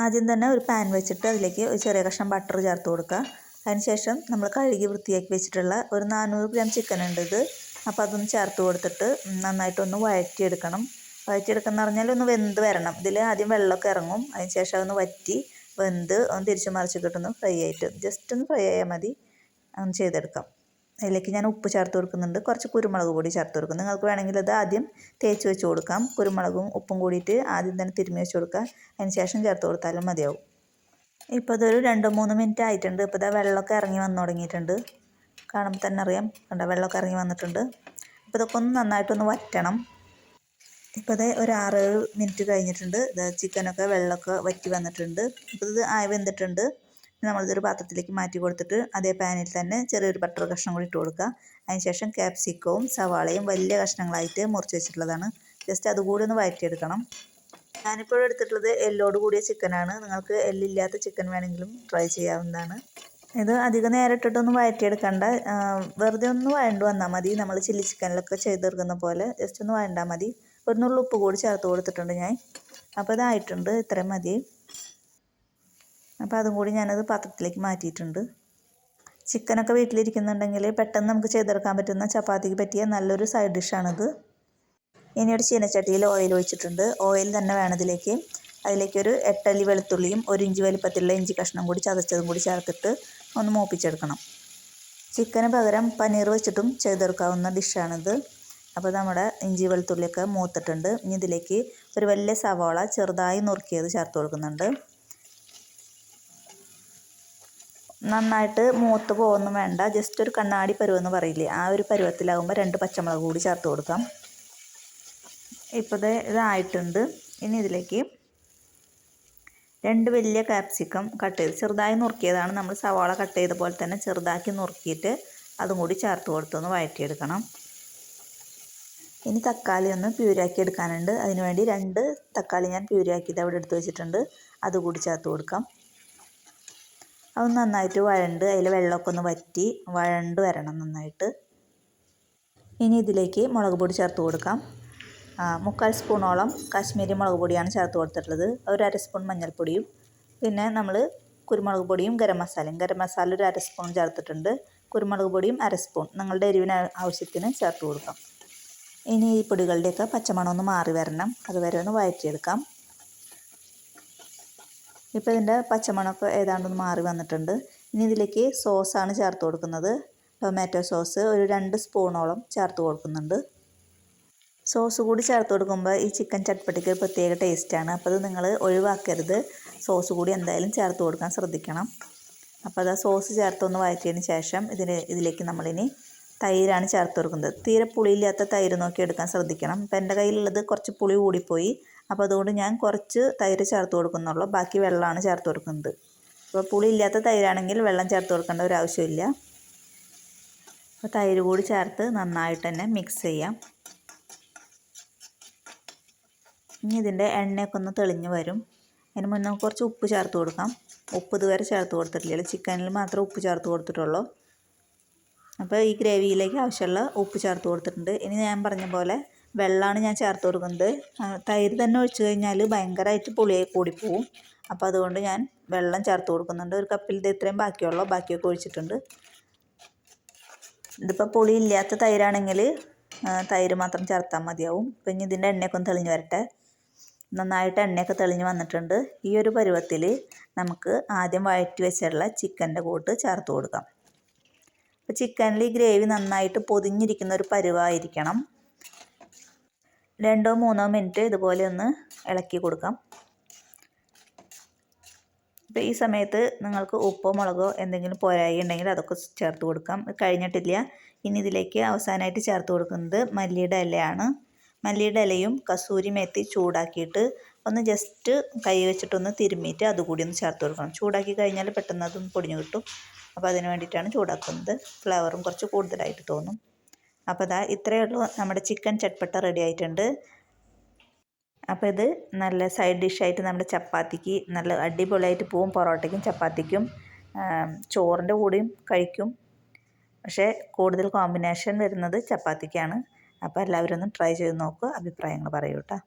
ആദ്യം തന്നെ ഒരു പാൻ വെച്ചിട്ട് അതിലേക്ക് ഒരു ചെറിയ കഷ്ണം ബട്ടർ ചേർത്ത് കൊടുക്കുക. അതിനുശേഷം നമ്മൾ കഴുകി വൃത്തിയാക്കി വെച്ചിട്ടുള്ള ഒരു നാനൂറ് ഗ്രാം ചിക്കൻ ഉണ്ട് ഇത്. അപ്പോൾ അതൊന്ന് ചേർത്ത് കൊടുത്തിട്ട് നന്നായിട്ടൊന്ന് വഴറ്റിയെടുക്കണം. വഴറ്റിയെടുക്കുന്ന പറഞ്ഞാൽ ഒന്ന് വെന്ത് വരണം. ഇതിൽ ആദ്യം വെള്ളമൊക്കെ ഇറങ്ങും. അതിന് ശേഷം അതൊന്ന് വറ്റി വെന്ത് ഒന്ന് തിരിച്ച് മറിച്ച് കിട്ടുന്നു ഫ്രൈ ആയിട്ട്. ജസ്റ്റ് ഒന്ന് ഫ്രൈ ആയാൽ മതി. ഒന്ന് ചെയ്തെടുക്കാം. അതിലേക്ക് ഞാൻ ഉപ്പ് ചേർത്ത് കൊടുക്കുന്നുണ്ട്. കുറച്ച് കുരുമുളക് പൊടി ചേർത്ത് കൊടുക്കും നിങ്ങൾക്ക് വേണമെങ്കിൽ അത് ആദ്യം തേച്ച് വെച്ച് കൊടുക്കാം. കുരുമുളകും ഉപ്പും കൂടിയിട്ട് ആദ്യം തന്നെ തിരുമ്മി വെച്ച് കൊടുക്കുക. അതിന് ശേഷം ചേർത്ത് കൊടുത്താലും മതിയാവും. ഇപ്പോൾ അതൊരു രണ്ട് മൂന്ന് മിനിറ്റ് ആയിട്ടുണ്ട്. ഇപ്പോൾ ഇതാ വെള്ളമൊക്കെ ഇറങ്ങി വന്നു തുടങ്ങിയിട്ടുണ്ട്. കാണുമ്പോൾ തന്നെ അറിയാം. കണ്ട വെള്ളമൊക്കെ ഇറങ്ങി വന്നിട്ടുണ്ട്. അപ്പോൾ ഇതൊക്കെ ഒന്ന് നന്നായിട്ടൊന്ന് വറ്റണം. ഇപ്പോൾ ഇത് ഒരു ആറ് മിനിറ്റ് കഴിഞ്ഞിട്ടുണ്ട്. ഇത് ചിക്കനൊക്കെ വെള്ളമൊക്കെ വറ്റി വന്നിട്ടുണ്ട്. ഇപ്പോൾ ഇത് ആയി വെന്തിട്ടുണ്ട്. നമ്മളിതൊരു പാത്രത്തിലേക്ക് മാറ്റി കൊടുത്തിട്ട് അതേ പാനിൽ തന്നെ ചെറിയൊരു ബട്ടർ കഷ്ണം കൂടി ഇട്ട് കൊടുക്കുക. അതിനുശേഷം ക്യാപ്സിക്കവും സവാളയും വലിയ കഷ്ണങ്ങളായിട്ട് മുറിച്ച് വെച്ചിട്ടുള്ളതാണ്. ജസ്റ്റ് അതുകൂടി ഒന്ന് വഴറ്റിയെടുക്കണം ഞാനിപ്പോൾ എടുത്തിട്ടുള്ളത് എല്ലോട് കൂടിയ ചിക്കനാണ് നിങ്ങൾക്ക് എല്ലില്ലാത്ത ചിക്കൻ വേണമെങ്കിലും ട്രൈ ചെയ്യാവുന്നതാണ്. ഇത് അധികം നേരം ഇട്ടിട്ടൊന്നും വഴറ്റിയെടുക്കണ്ട വെറുതെ ഒന്ന് വഴണ്ടു വന്നാൽ മതി. നമ്മൾ ചില്ലി ചിക്കനിലൊക്കെ ചെയ്തെടുക്കുന്ന പോലെ ജസ്റ്റ് ഒന്ന് വഴണ്ടാൽ മതി. ഒരു നുള്ളുപ്പ് കൂടി ചേർത്ത് കൊടുത്തിട്ടുണ്ട് ഞാൻ. അപ്പോൾ ഇതായിട്ടുണ്ട്. ഇത്രയും മതി. അപ്പോൾ അതും കൂടി ഞാനത് പാത്രത്തിലേക്ക് മാറ്റിയിട്ടുണ്ട്. ചിക്കനൊക്കെ വീട്ടിലിരിക്കുന്നുണ്ടെങ്കിൽ പെട്ടെന്ന് നമുക്ക് ചെയ്തെടുക്കാൻ പറ്റുന്ന ചപ്പാത്തിക്ക് പറ്റിയ നല്ലൊരു സൈഡ് ഡിഷാണിത്. ഇനി ഒരു ചീനച്ചട്ടിയിൽ ഓയിൽ ഒഴിച്ചിട്ടുണ്ട്. ഓയിൽ തന്നെ വേണതിലേക്ക്. അതിലേക്ക് ഒരു എട്ടല്ലി വെളുത്തുള്ളിയും ഒരു ഇഞ്ചി വലിപ്പത്തിലുള്ള ഇഞ്ചി കഷ്ണം കൂടി ചതച്ചതും കൂടി ചേർത്തിട്ട് ഒന്ന് മൂപ്പിച്ചെടുക്കണം. ചിക്കന് പകരം പനീർ വെച്ചിട്ടും ചെയ്തെടുക്കാവുന്ന ഡിഷാണിത്. അപ്പോൾ നമ്മുടെ ഇഞ്ചി വെളുത്തുള്ളിയൊക്കെ മൂത്തിട്ടുണ്ട്. ഇനി ഇതിലേക്ക് ഒരു വലിയ സവാള ചെറുതായി നുറുക്കിയത് ചേർത്ത് കൊടുക്കുന്നുണ്ട്. നന്നായിട്ട് മൂത്ത് പോകുന്നു വേണ്ട. ജസ്റ്റ് ഒരു കണ്ണാടി പരുവെന്ന് പറയില്ലേ? ആ ഒരു പരുവത്തിലാകുമ്പോൾ രണ്ട് പച്ചമുളക് കൂടി ചേർത്ത് കൊടുക്കാം. ഇപ്പോൾ ഇത് ഇതായിട്ടുണ്ട്. ഇനി ഇതിലേക്ക് രണ്ട് വലിയ കാപ്സിക്കം കട്ട് ചെയ്ത് ചെറുതായി നുറുക്കിയതാണ്. നമ്മൾ സവാള കട്ട് ചെയ്ത പോലെ തന്നെ ചെറുതാക്കി നുറുക്കിയിട്ട് അതും കൂടി ചേർത്ത് കൊടുത്തൊന്ന് വഴറ്റിയെടുക്കണം. ഇനി തക്കാളി ഒന്ന് പ്യൂരാക്കി എടുക്കാനുണ്ട്. അതിനുവേണ്ടി രണ്ട് തക്കാളി ഞാൻ പ്യൂരാക്കിയത് അവിടെ എടുത്ത് വെച്ചിട്ടുണ്ട്. അതുകൂടി ചേർത്ത് കൊടുക്കാം. അത് നന്നായിട്ട് വഴണ്ട് അതിൽ വെള്ളമൊക്കെ ഒന്ന് വറ്റി വഴണ്ട് വരണം നന്നായിട്ട്. ഇനി ഇതിലേക്ക് മുളക് പൊടി ചേർത്ത് കൊടുക്കാം. മുക്കാൽ സ്പൂണോളം കാശ്മീരി മുളക് പൊടിയാണ് ചേർത്ത് കൊടുത്തിട്ടുള്ളത്. ഒരു അര സ്പൂൺ മഞ്ഞൾപ്പൊടിയും പിന്നെ നമ്മൾ കുരുമുളക് പൊടിയും ഗരം മസാലയും. ഗരം മസാല ഒരു അര സ്പൂൺ ചേർത്തിട്ടുണ്ട്. കുരുമുളക് പൊടിയും അര സ്പൂൺ. നിങ്ങളുടെ എരിവിന് ആവശ്യത്തിന് ചേർത്ത് കൊടുക്കാം. ഇനി ഈ പൊടികളുടെയൊക്കെ പച്ചമണം ഒന്ന് മാറി വരണം. അതുവരെ ഒന്ന് വഴറ്റിയെടുക്കാം. ഇപ്പോൾ ഇതിന്റെ പച്ചമണമൊക്കെ ഏതാണ്ടൊന്ന് മാറി വന്നിട്ടുണ്ട്. ഇനി ഇതിലേക്ക് സോസാണ് ചേർത്ത് കൊടുക്കുന്നത്. ടൊമാറ്റോ സോസ് ഒരു രണ്ട് സ്പൂണോളം ചേർത്ത് കൊടുക്കുന്നുണ്ട്. സോസ് കൂടി ചേർത്ത് കൊടുക്കുമ്പോൾ ഈ ചിക്കൻ ചട്പട്ടിക്ക് ഒരു പ്രത്യേക ടേസ്റ്റാണ്. അപ്പോൾ അത് നിങ്ങൾ ഒഴിവാക്കരുത്. സോസ് കൂടി എന്തായാലും ചേർത്ത് കൊടുക്കാൻ ശ്രദ്ധിക്കണം. അപ്പോൾ അത് സോസ് ചേർത്തൊന്ന് വഴറ്റിയതിന് ശേഷം ഇതിന് ഇതിലേക്ക് നമ്മളിനി തൈരാണ് ചേർത്ത് കൊടുക്കുന്നത്. തീരെ പുളിയില്ലാത്ത തൈര് നോക്കി എടുക്കാൻ ശ്രദ്ധിക്കണം. ഇപ്പം എന്റെ കയ്യിലുള്ളത് കുറച്ച് പുളി കൂടിപ്പോയി. അപ്പോൾ അതുകൊണ്ട് ഞാൻ കുറച്ച് തൈര് ചേർത്ത് കൊടുക്കുന്നുള്ളൂ. ബാക്കി വെള്ളമാണ് ചേർത്ത് കൊടുക്കുന്നത്. അപ്പോൾ പുളി ഇല്ലാത്ത തൈരാണെങ്കിൽ വെള്ളം ചേർത്ത് കൊടുക്കേണ്ട ഒരു ആവശ്യമില്ല. അപ്പോൾ തൈര് കൂടി ചേർത്ത് നന്നായിട്ട് തന്നെ മിക്സ് ചെയ്യാം. ഇനി ഇതിന്റെ എണ്ണയൊക്കെ ഒന്ന് തെളിഞ്ഞ് വരും. അതിന് മുന്നേ കുറച്ച് ഉപ്പ് ചേർത്ത് കൊടുക്കാം. ഉപ്പ് ഇതുവരെ ചേർത്ത് കൊടുത്തിട്ടില്ല. ചിക്കനിൽ മാത്രമേ ഉപ്പ് ചേർത്ത് കൊടുത്തിട്ടുള്ളൂ. അപ്പോൾ ഈ ഗ്രേവിയിലേക്ക് ആവശ്യമുള്ള ഉപ്പ് ചേർത്ത് കൊടുത്തിട്ടുണ്ട്. ഇനി ഞാൻ പറഞ്ഞ പോലെ വെള്ളമാണ് ഞാൻ ചേർത്ത് കൊടുക്കുന്നത്. തൈര് തന്നെ ഒഴിച്ച് കഴിഞ്ഞാൽ ഭയങ്കരമായിട്ട് പുളിയായി കൂടിപ്പോവും. അപ്പോൾ അതുകൊണ്ട് ഞാൻ വെള്ളം ചേർത്ത് കൊടുക്കുന്നുണ്ട്. ഒരു കപ്പിൽ ഇത് ഇത്രയും ബാക്കിയുള്ളൂ. ബാക്കിയൊക്കെ ഒഴിച്ചിട്ടുണ്ട്. ഇതിപ്പോൾ പുളി ഇല്ലാത്ത തൈരാണെങ്കിൽ തൈര് മാത്രം ചേർത്താൽ മതിയാവും. പിന്നെ ഇതിന്റെ എണ്ണയൊക്കെ ഒന്ന് തെളിഞ്ഞ് വരട്ടെ. നന്നായിട്ട് എണ്ണയൊക്കെ തെളിഞ്ഞ് വന്നിട്ടുണ്ട്. ഈ ഒരു പരുവത്തിൽ നമുക്ക് ആദ്യം വഴറ്റി വെച്ചിട്ടുള്ള ചിക്കന്റെ കൂട്ട് ചേർത്ത് കൊടുക്കാം. അപ്പോൾ ചിക്കനിൽ ഈ ഗ്രേവി നന്നായിട്ട് പൊതിഞ്ഞിരിക്കുന്ന ഒരു പരുവായിരിക്കണം. രണ്ടോ മൂന്നോ മിനിറ്റ് ഇതുപോലെ ഒന്ന് ഇളക്കി കൊടുക്കാം. അപ്പോൾ ഈ സമയത്ത് നിങ്ങൾക്ക് ഉപ്പോ മുളകോ എന്തെങ്കിലും പോരായി ഉണ്ടെങ്കിൽ അതൊക്കെ ചേർത്ത് കൊടുക്കാം. കഴിഞ്ഞിട്ടില്ല. ഇനി ഇതിലേക്ക് അവസാനമായിട്ട് ചേർത്ത് കൊടുക്കുന്നത് മല്ലിയുടെ ഇലയാണ്. മല്ലിയുടെ ഇലയും കസൂരി മേത്തി ചൂടാക്കിയിട്ട് ഒന്ന് ജസ്റ്റ് കൈ വെച്ചിട്ടൊന്ന് തിരുമ്മിയിട്ട് അതുകൂടി ഒന്ന് ചേർത്ത് കൊടുക്കണം. ചൂടാക്കി കഴിഞ്ഞാൽ പെട്ടെന്ന് അതൊന്ന് പൊടിഞ്ഞു കിട്ടും. അപ്പോൾ അതിന് വേണ്ടിയിട്ടാണ് ചൂടാക്കുന്നത്. ഫ്ലേവറും കുറച്ച് കൂടുതലായിട്ട് തോന്നും. അപ്പോൾ ഇതാ ഇത്രയേ ഉള്ളൂ. നമ്മുടെ ചിക്കൻ ചട്പട്ട റെഡി ആയിട്ടുണ്ട്. അപ്പോൾ ഇത് നല്ല സൈഡ് ഡിഷായിട്ട് നമ്മുടെ ചപ്പാത്തിക്ക് നല്ല അടിപൊളിയായിട്ട് പോവും പൊറോട്ടയ്ക്കും ചപ്പാത്തിക്കും ചോറിന്റെ കൂടെയും കഴിക്കും. പക്ഷേ കൂടുതൽ കോമ്പിനേഷൻ വരുന്നത് ചപ്പാത്തിക്കാണ്. അപ്പോൾ എല്ലാവരും ഒന്ന് ട്രൈ ചെയ്ത് നോക്കുക അഭിപ്രായങ്ങൾ പറയൂ കേട്ടോ